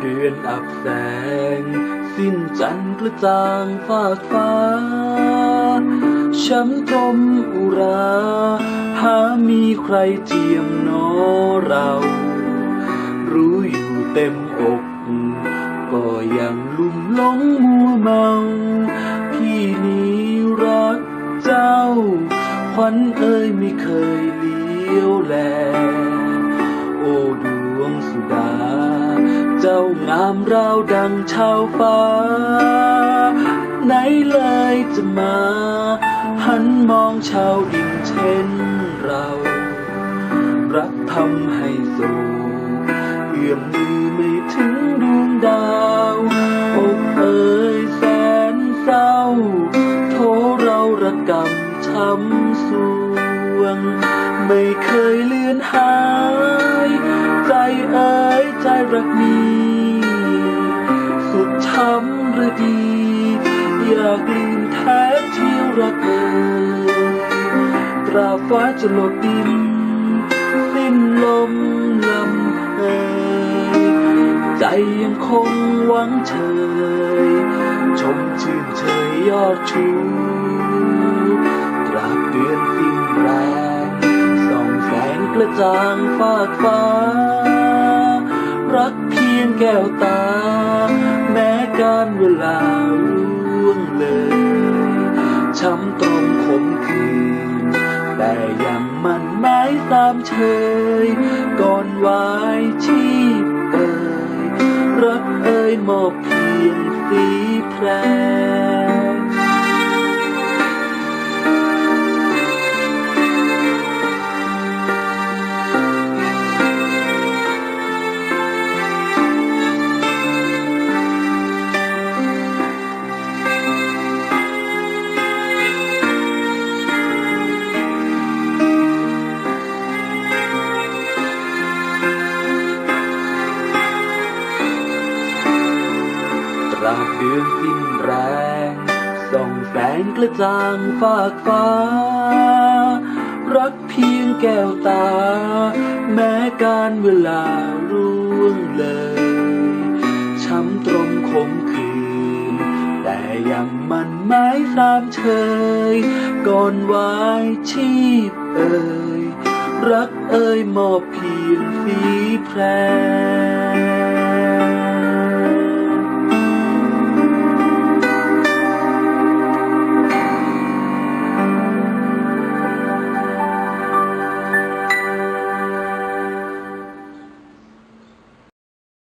เดือนอับแสง สิ้นจันทร์กระจ่างฟากฟ้าช้ำตรมอุรา หามีใครเทียมนอเรา รู้อยู่เต็มอก ก็ยังลุ่มหลงมัวเมา พี่นี้รักเจ้า ขวัญเอ่ยไม่เคยเลี้ยวแล โอ้ดวงสุดา จ้างามราวดังชาวฟ้า ไหนเลยจะมา หันมองชาวดินเช่นเรา รักทำให้สูเอื้อมมือไม่ถึงดวงดาวอกเอ่ยแสนเศร้า โทเราระกำช้ำสวง ไม่เคยเลือนหาย ใจเอ่ย ใจรักนี้สุดช้ำหรือดี อยากลืมแท้เที่ยวรักเอ่ยตราฟ้าจะหลดดิน สิ้นลมลำเพยใจยังคงหวังเฉย ชมชื่นเชยยอดชูตราบเดือนสิ้นแรงส่องแสงกระจ่างฟากฟ้า ยงแก้วตา แม้การเวลาร่วงเลยช้ำตรงขมขื่นแต่ยังมันไม้ตามเชยก่อนวายชีพเอ่ยรักเอ่ยมอบเพียงสีแพร เดือนสิ้นแรง ส่องแสงกระจ่างฟากฟ้า รักเพียงแก้วตา แม้การเวลาร่วงเลย ช้ำตรงขมขื่นแต่ยังมันไม้สามเชย ก่อนวายชีพเอ่ย รักเอ่ยมอบเพียงสีแพร